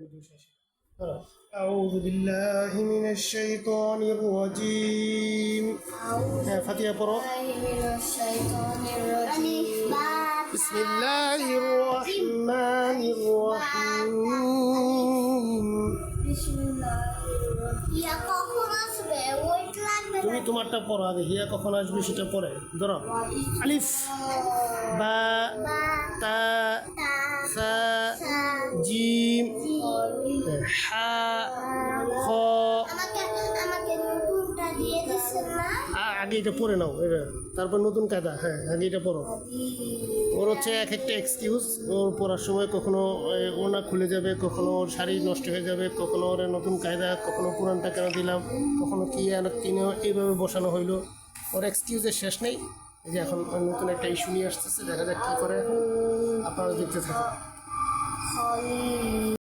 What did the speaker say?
Video শেষে أعوذ بالله من الشيطان الرجيم হ্যাঁ ফাতিহা পড়ো من الشيطان الرجيم بسم الله الرحمن الرحيم بسم الله ইয়া কখন আসবে ওয়েট লাগবে তুমি তোমারটা পড়ো আগে হিয়া কখন আসবে সেটা পড়ে ধরো আলিফ বা তা সা জিম হা খ আমাকে আমাকে নতুনটা দিয়ে দিচ্ছেন না আ- আগে এটা পড়ে নাও এটা তারপর নতুন কায়দা হ্যাঁ আগে এটা পড়ো ওর হচ্ছে এক একটা এক্সকিউজ ওর পড়ার সময় কখনো ওনা খুলে যাবে কখনো ওর শাড়ি নষ্ট হয়ে যাবে কখনো ওর নতুন কায়দা কখনো পুরানটা কেন দিলাম কখনো কি আর কিনে এইভাবে বসানো হইল। ওর এক্সকিউজের শেষ নেই। এই যে এখন নতুন একটা ইস্যু নিয়ে আসতেছে দেখা যাক কী করে। এখন আপনারা দেখতে থাকুন।